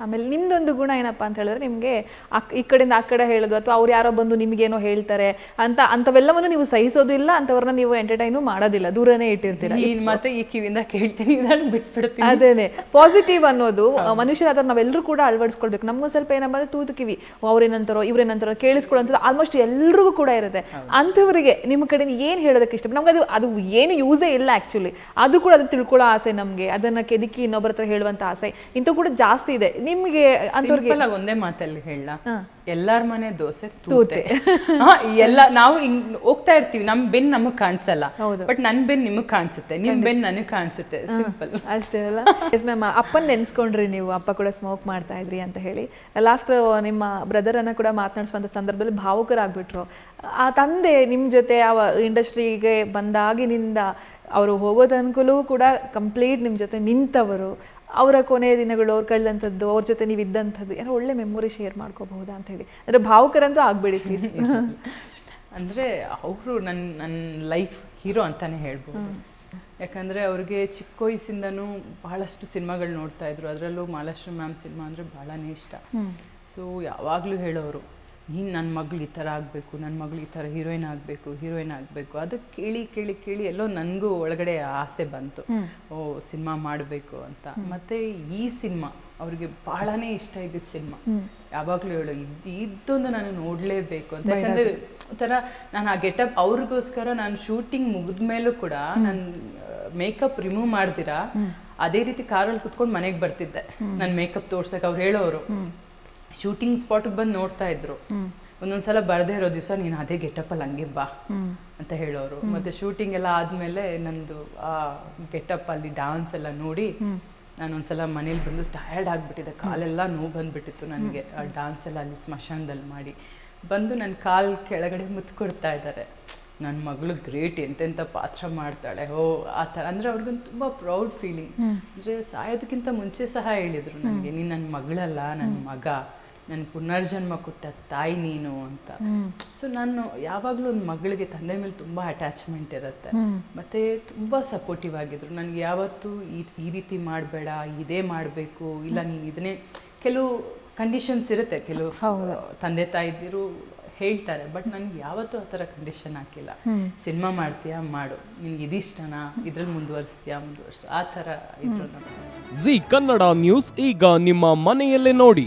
ಆಮೇಲೆ ನಿಮ್ದೊಂದು ಗುಣ ಏನಪ್ಪ ಅಂತ ಹೇಳಿದ್ರೆ ನಿಮಗೆ ಈ ಕಡೆಯಿಂದ ಆ ಕಡೆ ಹೇಳೋದು ಅಥವಾ ಅವ್ರು ಯಾರೋ ಬಂದು ನಿಮಗೇನೋ ಹೇಳ್ತಾರೆ ಅಂತ ಅಂಥವೆಲ್ಲವನ್ನು ನೀವು ಸಹಿಸೋದಿಲ್ಲ ಅಂಥವ್ರನ್ನ ನೀವು ಎಂಟರ್ಟೈನು ಮಾಡೋದಿಲ್ಲ ದೂರನೇ ಇಟ್ಟಿರ್ತೀರ. ನೀನ್ ಮತ್ತೆ ಈ ಕಿವಿಯಿಂದ ಕೇಳ್ತೀನಿ ಬಿಟ್ಬಿಡ್ತೀನಿ. ಅದೇನೆ. ಪಾಸಿಟಿವ್ ಅನ್ನೋದು ಮನುಷ್ಯರಾದ ನಾವೆಲ್ಲರೂ ಕೂಡ ಅಳವಡಿಸ್ಕೊಳ್ಬೇಕು. ನಮ್ಗೆ ಸ್ವಲ್ಪ ಏನಪ್ಪ ಅಂದ್ರೆ ತೂತು ಕಿವಿ ಅವ್ರೇನಂತಾರೋ ಇವ್ರೇನಂತಾರೋ ಕೇಳಿಸ್ಕೊಳ್ಳೋಂಥದ್ದು ಆಲ್ಮೋಸ್ಟ್ ಎಲ್ರಿಗೂ ಕೂಡ ಇರುತ್ತೆ. ಅಂಥವರಿಗೆ ನಿಮ್ಮ ಕಡೆ ಏನು ಹೇಳೋದಕ್ಕೆ ಇಷ್ಟ? ನಮ್ಗೆ ಅದು ಅದು ಏನು ಯೂಸೇ ಇಲ್ಲ ಆ್ಯಕ್ಚುಲಿ ಆದರೂ ಕೂಡ ಅದು ತಿಳ್ಕೊಳ್ಳೋ ಆಸೆ ನಮಗೆ ಅದನ್ನ ಕೆದಕಿ ಇನ್ನೊಬ್ಬರ ಹತ್ರ ಹೇಳುವಂಥ ಆಸೆ. ಇಂಥ ಕೂಡ ಜಾಸ್ತಿ ಇದೆ. ನಿಮಗೆ ಸಿಂಪಲ್ ಆಗಿ ಒಂದೇ ಮಾತಲ್ಲಿ ಹೇಳ. ಎಲ್ಲಾರ ಮನೆ ದೋಸೆ ತೂತೆ. ಎಲ್ಲ ನಾವು ಹಿಂಗ್ ಹೋಗ್ತಾ ಇರ್ತೀವಿ. ನಮ್ ಬೆನ್ ನಮಗ್ ಕಾಣಿಸಲ್ಲ. ಬಟ್ ನನ್ ಬೆನ್ ನಿಮಗ್ ಕಾಣಿಸುತ್ತೆ. ನಿಮ್ ಬೆನ್ ನನಗ್ ಕಾಣಿಸುತ್ತೆ. ಸಿಂಪಲ್ ಅಷ್ಟೇ ಅಲ್ಲ. ಮ್ಯಾಮ್ ಅಪ್ಪನ್ ನೆನ್ಸ್ಕೊಂಡ್ರಿ ನೀವು. ಅಪ್ಪ ಕೂಡ ಸ್ಮೋಕ್ ಮಾಡ್ತಾ ಇದ್ರಿ ಅಂತ ಹೇಳಿ. ಲಾಸ್ಟ್ ನಿಮ್ಮ ಬ್ರದರ್ ಅನ್ನ ಕೂಡ ಮಾತನಾಡಿಸುವಂತ ಸಂದರ್ಭದಲ್ಲಿ ಭಾವುಕರಾಗ್ಬಿಟ್ರು. ಆ ತಂದೆ ನಿಮ್ ಜೊತೆ ಆ ಇಂಡಸ್ಟ್ರಿಗೆ ಬಂದಾಗಿನಿಂದ ಅವರು ಹೋಗೋ ತನಕಲೂ ಕೂಡ ಕಂಪ್ಲೀಟ್ ನಿಮ್ಮ ಜೊತೆ ನಿಂತವರು. ಅವರ ಕೊನೆಯ ದಿನಗಳು ಅವ್ರು ಕಳೆದಂಥದ್ದು ಅವ್ರ ಜೊತೆ ನೀವು ಇದ್ದಂಥದ್ದು ಏನೋ ಒಳ್ಳೆ ಮೆಮೊರಿ ಶೇರ್ ಮಾಡ್ಕೋಬಹುದಾ ಅಂತ ಹೇಳಿ. ಅಂದರೆ ಭಾವುಕರಂತೂ ಆಗಬೇಡಿ ಪ್ಲೀಸ್ ಅಂದ್ರೆ ಅವರು ನನ್ನ ನನ್ನ ಲೈಫ್ ಹೀರೋ ಅಂತಾನೆ ಹೇಳ್ಬೋದು. ಯಾಕಂದ್ರೆ ಅವ್ರಿಗೆ ಚಿಕ್ಕ ವಯಸ್ಸಿಂದನೂ ಬಹಳಷ್ಟು ಸಿನಿಮಾಗಳು ನೋಡ್ತಾ ಇದ್ರು. ಅದರಲ್ಲೂ ಮಹಾಲಕ್ಷ್ಮಿ ಮ್ಯಾಮ್ ಸಿನಿಮಾ ಅಂದ್ರೆ ಬಹಳನೇ ಇಷ್ಟ. ಸೊ ಯಾವಾಗಲೂ ಹೇಳೋರು ನೀನು ನನ್ನ ಮಗಳು ಈ ಥರ ಆಗಬೇಕು ನನ್ನ ಮಗಳು ಈ ಥರ ಹೀರೋಯಿನ್ ಆಗಬೇಕು ಹೀರೋಯಿನ್ ಆಗಬೇಕು. ಅದು ಕೇಳಿ ಕೇಳಿ ಕೇಳಿ ಎಲ್ಲೋ ನನಗೂ ಒಳಗಡೆ ಆಸೆ ಬಂತು. ಓ ಸಿನಿಮಾ ಮಾಡಬೇಕು ಅಂತ. ಮತ್ತೆ ಈ ಸಿನಿಮಾ ಅವ್ರಿಗೆ ಬಹಳನೇ ಇಷ್ಟ ಇದ್ದಿದ್ದ ಸಿನಿಮಾ. ಯಾವಾಗಲೂ ಹೇಳು ಇದು ಇದ್ದೊಂದು ನಾನು ನೋಡಲೇಬೇಕು ಅಂತ. ಯಾಕಂದರೆ ಒಂಥರ ನಾನು ಆ ಗೆಟಪ್ ಅವ್ರಿಗೋಸ್ಕರ ನಾನು ಶೂಟಿಂಗ್ ಮುಗಿದ ಮೇಲೂ ಕೂಡ ನಾನು ಮೇಕಪ್ ರಿಮೂವ್ ಮಾಡ್ದಿರಾ? ಅದೇ ರೀತಿ ಕಾರಲ್ಲಿ ಕುತ್ಕೊಂಡು ಮನೆಗೆ ಬರ್ತಿದ್ದೆ. ನನ್ನ ಮೇಕಪ್ ತೋರ್ಸಕ್ಕೆ ಅವ್ರು ಹೇಳೋರು. ಶೂಟಿಂಗ್ ಸ್ಪಾಟ್ಗೆ ಬಂದು ನೋಡ್ತಾ ಇದ್ರು. ಒಂದೊಂದ್ಸಲ ಬರ್ದೇ ಇರೋ ದಿವಸ ನೀನು ಅದೇ ಗೆಟಪ್ಪಲ್ಲಿ ಹಂಗೆ ಬಾ ಅಂತ ಹೇಳೋರು. ಮತ್ತೆ ಶೂಟಿಂಗ್ ಎಲ್ಲ ಆದ್ಮೇಲೆ ನಂದು ಆ ಗೆಟಪ್ ಅಲ್ಲಿ ಡಾನ್ಸ್ ಎಲ್ಲ ನೋಡಿ ನಾನು ಒಂದ್ಸಲ ಮನೇಲಿ ಬಂದು ಟಯರ್ಡ್ ಆಗಿಬಿಟ್ಟಿದೆ. ಕಾಲೆಲ್ಲ ನೋವು ಬಂದ್ಬಿಟ್ಟಿತ್ತು ನನಗೆ ಆ ಡಾನ್ಸ್ ಎಲ್ಲ ಅಲ್ಲಿ ಸ್ಮಶಾನದಲ್ಲಿ ಮಾಡಿ. ಬಂದು ನನ್ನ ಕಾಲ್ ಕೆಳಗಡೆ ಮುತ್ತು ಕೊಡ್ತಾ ಇದ್ದಾರೆ ನನ್ನ ಮಗಳು ಗ್ರೇಟ್ ಎಂತೆಂಥ ಪಾತ್ರ ಮಾಡ್ತಾಳೆ? ಓ ಆ ಥರ. ಅಂದರೆ ಅವ್ರಿಗೊಂದು ತುಂಬ ಪ್ರೌಡ್ ಫೀಲಿಂಗ್ ಅಂದರೆ ಸಾಯೋದಕ್ಕಿಂತ ಮುಂಚೆ ಸಹ ಹೇಳಿದರು ನನಗೆ ನೀನು ನನ್ನ ಮಗಳಲ್ಲ ನನ್ನ ಮಗ. ನನ್ನ ಪುನರ್ಜನ್ಮ ಕೊಟ್ಟ ತಾಯಿ ನೀನು ಅಂತ. ಸೊ ನಾನು ಯಾವಾಗಲೂ ಒಂದು ಮಗಳಿಗೆ ತಂದೆ ಮೇಲೆ ತುಂಬ ಅಟ್ಯಾಚ್ಮೆಂಟ್ ಇರುತ್ತೆ. ಮತ್ತೆ ತುಂಬ ಸಪೋರ್ಟಿವ್ ಆಗಿದ್ರು. ನನಗೆ ಯಾವತ್ತೂ ಈ ಈ ರೀತಿ ಮಾಡಬೇಡ ಇದೇ ಮಾಡಬೇಕು. ಇಲ್ಲ ನೀನು ಇದನ್ನೇ ಕೆಲವು ಕಂಡೀಷನ್ಸ್ ಇರುತ್ತೆ. ಕೆಲವು ತಂದೆ ತಾಯಿದಿರು ಹೇಳ್ತಾರೆ. ಬಟ್ ನನಗೆ ಯಾವತ್ತೂ ಆ ಥರ ಕಂಡೀಷನ್ ಹಾಕಿಲ್ಲ. ಸಿನಿಮಾ ಮಾಡ್ತೀಯಾ? ಮಾಡು. ನಿನ್ಗೆ ಇದಿಷ್ಟನಾ ಇದ್ರಲ್ಲಿ ಮುಂದುವರಿಸ್ತೀಯಾ? ಮುಂದುವರಿಸು. ಆ ಥರ ಇದ್ರು ಜಿ ಕನ್ನಡ ನ್ಯೂಸ್ ಈಗ ನಿಮ್ಮ ಮನೆಯಲ್ಲೇ ನೋಡಿ.